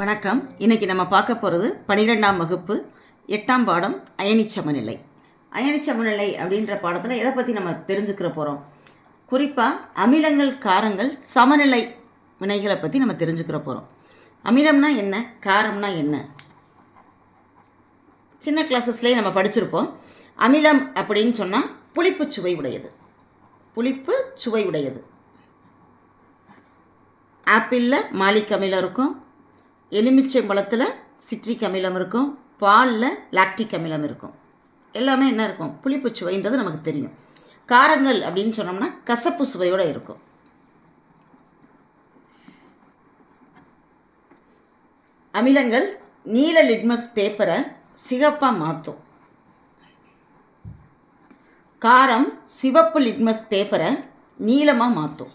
வணக்கம். இன்னைக்கு நம்ம பார்க்க போகிறது பன்னிரெண்டாம் வகுப்பு எட்டாம் பாடம் அயனி சமநிலை. அயனி சமநிலை அப்படின்ற பாடத்தில் எதை பற்றி நம்ம தெரிஞ்சுக்கிற போகிறோம் குறிப்பாக அமிலங்கள் காரங்கள் சமநிலை வினைகளை பற்றி நம்ம தெரிஞ்சுக்கிற போகிறோம் அமிலம்னா என்ன? காரம்னா என்ன? சின்ன கிளாஸஸ்லேயே நம்ம படிச்சிருப்போம். அமிலம் அப்படின்னு சொன்னால் புளிப்பு சுவை உடையது. புளிப்பு சுவை உடையது. ஆப்பிளில் மாலிக் அமிலம் இருக்கும். எலுமிச்சை பழத்தில் சிட்ரிக் அமிலம் இருக்கும். பாலில் லாக்டிக் அமிலம் இருக்கும். எல்லாமே என்ன இருக்கும்? புளிப்பு சுவைன்றது நமக்கு தெரியும். காரங்கள் அப்படின்னு சொன்னோம்னா கசப்பு சுவையோடு இருக்கும். அமிலங்கள் நீல லிட்மஸ் பேப்பரை சிகப்பாக மாற்றும் காரம் சிவப்பு லிட்மஸ் பேப்பரை நீளமாக மாற்றும்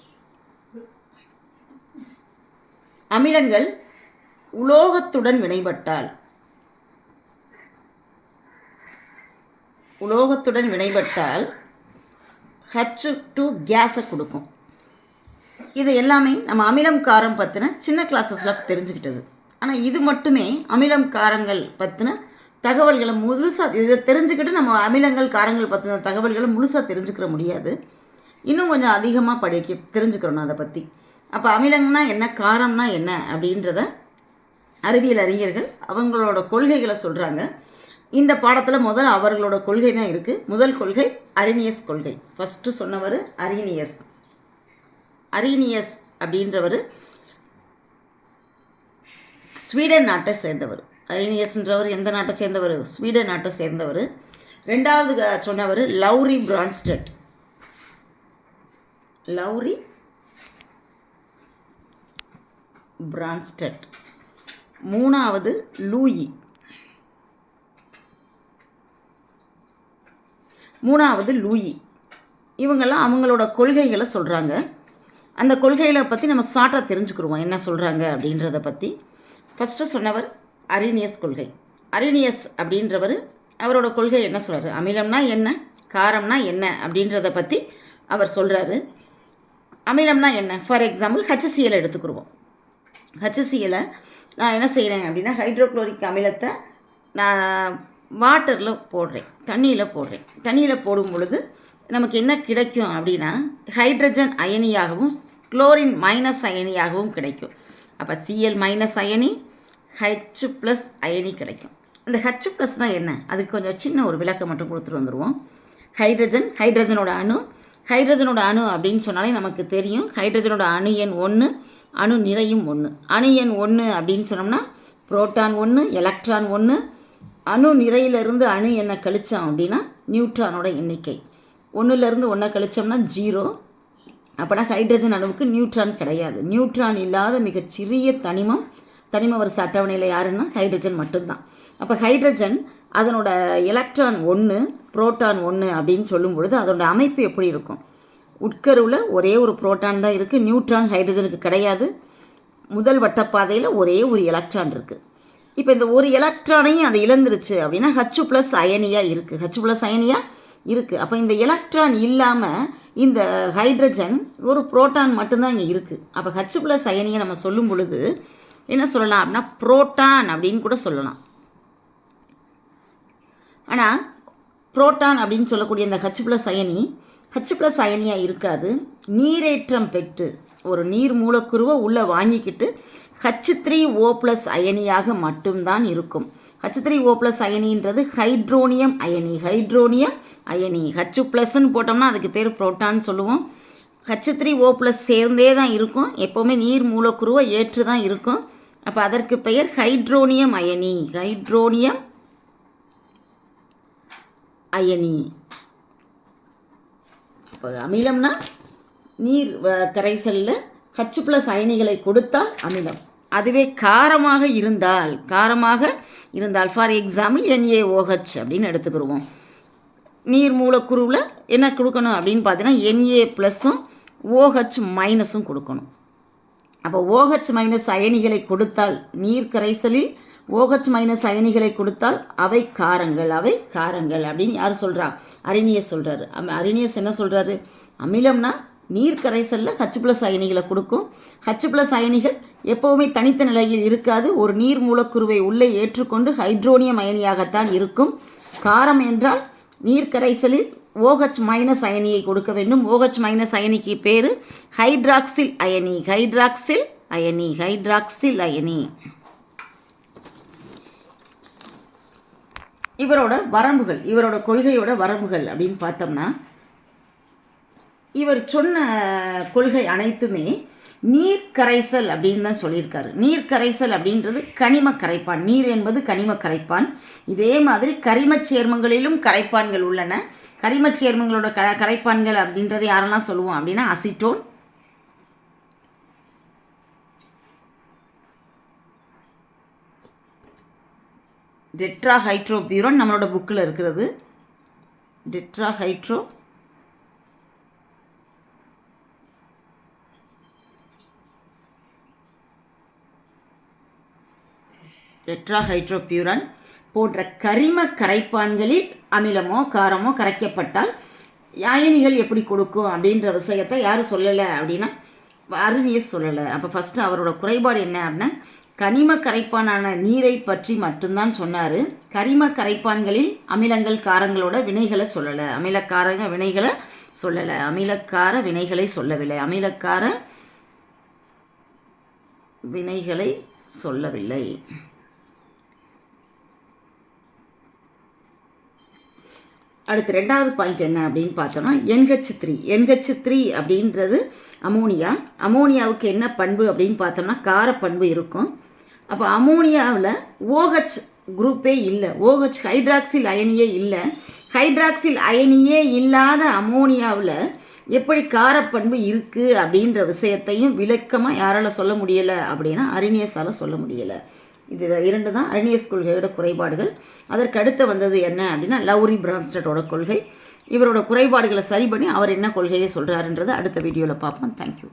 அமிலங்கள் உலோகத்துடன் வினைபட்டால். உலோகத்துடன் வினைபட்டால் ஹச் டு கேஸை கொடுக்கும். இது எல்லாமே நம்ம அமிலம் காரம் பற்றின சின்ன கிளாஸஸில் தெரிஞ்சுக்கிட்டது. ஆனால் இது மட்டுமே அமிலம் காரங்கள் பற்றின தகவல்களை முழுசாக இதை தெரிஞ்சுக்கிட்டு நம்ம அமிலங்கள் காரங்கள் பற்றின தகவல்களை முழுசாக தெரிஞ்சுக்கிற முடியாது. இன்னும் கொஞ்சம் அதிகமாக படிக்க தெரிஞ்சுக்கிறோம் அதை பற்றி அப்போ அமிலம்னா என்ன காரம்னா என்ன அப்படின்றத அறிவியல் அறிஞர்கள் அவங்களோட கொள்கைகளை சொல்கிறாங்க இந்த பாடத்தில் முதல் அவர்களோட கொள்கை தான் இருக்குது முதல் கொள்கை அரினியஸ் கொள்கை. ஃபஸ்ட்டு சொன்னவர் அரினியஸ். அரினியஸ் அப்படின்றவர் ஸ்வீடன் நாட்டை சேர்ந்தவர். அரினியஸ்ன்றவர் எந்த நாட்டை சேர்ந்தவர்? ஸ்வீடன் நாட்டை சேர்ந்தவர். ரெண்டாவது சொன்னவர் லவ்ரி பிரான்ஸ்டட். லவ்ரி பிரான்ஸ்டட். மூணாவது லூயி. மூணாவது லூயி. இவங்கெல்லாம் அவங்களோட கொள்கைகளை சொல்கிறாங்க அந்த கொள்கைகளை பற்றி நம்ம ஷார்ட்டாக தெரிஞ்சுக்கிடுவோம் என்ன சொல்கிறாங்க அப்படின்றத பற்றி ஃபஸ்ட்டு சொன்னவர் அரினியஸ் கொள்கை. அரினியஸ் அப்படின்றவர் அவரோட கொள்கை என்ன சொல்கிறாரு அமிலம்னா என்ன? காரம்னா என்ன? அப்படின்றத பற்றி அவர் சொல்கிறாரு அமிலம்னா என்ன? ஃபார் எக்ஸாம்பிள் ஹச்சிசிஎல் எடுத்துக்கிடுவோம் ஹச்சிசிஎலை நான் என்ன செய்கிறேன் அப்படின்னா ஹைட்ரோக்ளோரிக் அமிலத்தை நான் வாட்டரில் போடுறேன். தண்ணியில் போடுறேன். தண்ணியில் போடும் பொழுது நமக்கு என்ன கிடைக்கும் அப்படின்னா ஹைட்ரஜன் அயனியாகவும் குளோரின் மைனஸ் அயனியாகவும் கிடைக்கும். அப்போ சிஎல் மைனஸ் அயனி ஹெச் ப்ளஸ் அயனி கிடைக்கும். இந்த ஹெச் ப்ளஸ்னால் என்ன? அதுக்கு கொஞ்சம் சின்ன ஒரு விளக்கம் மட்டும் கொடுத்துட்டு வந்துடுவோம் ஹைட்ரஜன் ஹைட்ரஜனோட அணு. ஹைட்ரஜனோட அணு அப்படின்னு சொன்னாலே நமக்கு தெரியும். ஹைட்ரஜனோட அணு எண் ஒன்று அணு நிறையும் ஒன்று அணு எண் ஒன்று அப்படின்னு சொன்னோம்னா புரோட்டான் ஒன்று எலக்ட்ரான் ஒன்று அணு நிறையிலிருந்து அணு எண்ணை கழித்தோம் அப்படின்னா நியூட்ரானோட எண்ணிக்கை. ஒன்றுலேருந்து ஒன்றை கழிச்சோம்னா ஜீரோ. அப்போனா ஹைட்ரஜன் அணுவுக்கு நியூட்ரான் கிடையாது. நியூட்ரான் இல்லாத மிகச்சிறிய தனிமம் தனிம வரிசை அட்டவணையில் யாருன்னா ஹைட்ரஜன் மட்டும்தான். அப்போ ஹைட்ரஜன் அதனோட எலக்ட்ரான் ஒன்று புரோட்டான் ஒன்று அப்படின்னு சொல்லும் பொழுது அதனோட அமைப்பு எப்படி இருக்கும்? உட்கருவில் ஒரே ஒரு புரோட்டான் தான் இருக்குது நியூட்ரான் ஹைட்ரஜனுக்கு கிடையாது. முதல் வட்டப்பாதையில் ஒரே ஒரு எலக்ட்ரான் இருக்குது இப்போ இந்த ஒரு எலக்ட்ரானையும் அது இழந்துருச்சு அப்படின்னா ஹச்சு ப்ளஸ் அயனியாக இருக்குது ஹச்சு ப்ளஸ் அயனியாக இருக்குது அப்போ இந்த எலக்ட்ரான் இல்லாமல் இந்த ஹைட்ரஜன் ஒரு புரோட்டான் மட்டும்தான் இங்கே இருக்குது அப்போ ஹச்சு ப்ளஸ் அயனியை நம்ம சொல்லும் பொழுது என்ன சொல்லலாம் அப்படின்னா புரோட்டான் அப்படின்னு கூட சொல்லலாம். ஆனால் புரோட்டான் அப்படின்னு சொல்லக்கூடிய இந்த ஹச்சு ப்ளஸ் அயனி ஹச் ப்ளஸ் அயனியாக இருக்காது. நீரேற்றம் பெற்று ஒரு நீர் மூலக்குருவை உள்ளே வாங்கிக்கிட்டு ஹச் த்ரீ ஓ ப்ளஸ் அயனியாக மட்டும்தான் இருக்கும். ஹச் த்ரீ ஓ ப்ளஸ் அயனின்றது ஹைட்ரோனியம் அயனி. ஹைட்ரோனியம் அயனி. ஹச் ப்ளஸ்ன்னு போட்டோம்னா அதுக்கு பேர் புரோட்டான்னு சொல்லுவோம். ஹச் த்ரீ ஓ ப்ளஸ் சேர்ந்தே தான் இருக்கும். எப்போவுமே நீர் மூலக்குருவை ஏற்று தான் இருக்கும். அப்போ அதற்கு பெயர் ஹைட்ரோனியம் அயனி. ஹைட்ரோனியம் அயனி. இப்போ அமிலம்னா நீர் கரைசலில் ஹச் ப்ளஸ் அயனிகளை கொடுத்தால் அமிலம். அதுவே காரமாக இருந்தால் காரமாக இருந்தால் ஃபார் எக்ஸாம்பிள் என்ஏஓஹெச் அப்படின்னு எடுத்துக்கிடுவோம். நீர் மூலக்குருவில் என்ன கொடுக்கணும் அப்படின்னு பார்த்தீங்கன்னா என்ஏ ப்ளஸ்ஸும் ஓஹெச் மைனஸும் கொடுக்கணும். அப்போ ஓஹெச் மைனஸ் அயனிகளை கொடுத்தால் நீர் கரைசலில் ஓஹச் மைனஸ் அயனிகளை கொடுத்தால் அவை காரங்கள் அவை காரங்கள் அப்படின்னு யார் சொல்கிறா அரிணியஸ் சொல்கிறாரு அரிணியஸ் என்ன சொல்கிறாரு அமிலம்னா நீர் கரைசலில் ஹச் ப்ளஸ் அயனிகளை கொடுக்கும். ஹச் ப்ளஸ் அயனிகள் எப்போவுமே தனித்த நிலையில் இருக்காது. ஒரு நீர் மூலக்குருவை உள்ளே ஏற்றுக்கொண்டு ஹைட்ரோனியம் அயனியாகத்தான் இருக்கும். காரம் என்றால் நீர் கரைசலில் ஓஹச் மைனஸ் அயனியை கொடுக்க வேண்டும். ஓஹச் மைனஸ் அயனிக்கு பேர் ஹைட்ராக்சில் அயனி. ஹைட்ராக்சில் அயனி. ஹைட்ராக்சில் அயனி. இவரோட வரம்புகள் இவரோட கொள்கையோட வரம்புகள் அப்படின்னு பார்த்தோம்னா இவர் சொன்ன கொள்கை அனைத்துமே நீர் கரைசல் அப்படின்னு தான் சொல்லியிருக்காரு. நீர் கரைசல் அப்படின்றது கனிம கரைப்பான். நீர் என்பது கனிம கரைப்பான். இதே மாதிரி கரிமச் சேர்மங்களிலும் கரைப்பான்கள் உள்ளன. கரிமச் சேர்மங்களோட க கரைப்பான்கள் அப்படின்றது யாரெல்லாம் சொல்லுவோம் அப்படின்னா அசிட்டோன் டெட்ரா ஹைட்ரோபியூரோன் நம்மளோட புக்கில் இருக்கிறது. டெட்ரா ஹைட்ரோ டெட்ராஹைட்ரோபியூரான் போன்ற கரிம கரைப்பான்களில் அமிலமோ காரமோ கரைக்கப்பட்டால் அயனிகள் எப்படி கொடுக்கும் அப்படின்ற விஷயத்தை யாரும் சொல்லலை அப்படின்னா அருணியர் சொல்லலை. அப்போ ஃபஸ்ட்டு அவரோட குறைபாடு என்ன அப்படின்னா கனிம கரைப்பானான நீரை பற்றி மட்டும்தான் சொன்னார். கரிம கரைப்பான்களில் அமிலங்கள் காரங்களோட வினைகளை சொல்லலை. அமிலக்காரங்க வினைகளை சொல்லலை. அமிலக்கார வினைகளை சொல்லவில்லை. அமிலக்கார வினைகளை சொல்லவில்லை. அடுத்து ரெண்டாவது பாயிண்ட் என்ன அப்படின்னு பார்த்தோம்னா என்ஹெச் த்ரீ என்ஹெச் த்ரீ அப்படின்றது அமோனியா. அமோனியாவுக்கு என்ன பண்பு அப்படின்னு பார்த்தோம்னா கார பண்பு இருக்கும். அப்போ அமோனியாவில் ஓஹெச் குரூப்பே இல்லை. ஓஹெச் ஹைட்ராக்சில் அயனியே இல்லை. ஹைட்ராக்சில் அயனியே இல்லாத அமோனியாவில் எப்படி காரப்பண்பு இருக்குது அப்படின்ற விஷயத்தையும் விளக்கமாக யாரால் சொல்ல முடியலை அப்படின்னா அரினியஸால் சொல்ல முடியலை. இது இரண்டு தான் அரினியஸ் கொள்கையோட குறைபாடுகள். அதற்கு அடுத்து வந்தது என்ன அப்படின்னா லவ்ரி பிரான்ஸ்டட்டோட கொள்கை. இவரோட குறைபாடுகளை சரி பண்ணி அவர் என்ன கொள்கையை சொல்கிறாருன்றதை அடுத்த வீடியோவில் பார்ப்போம். தேங்க்யூ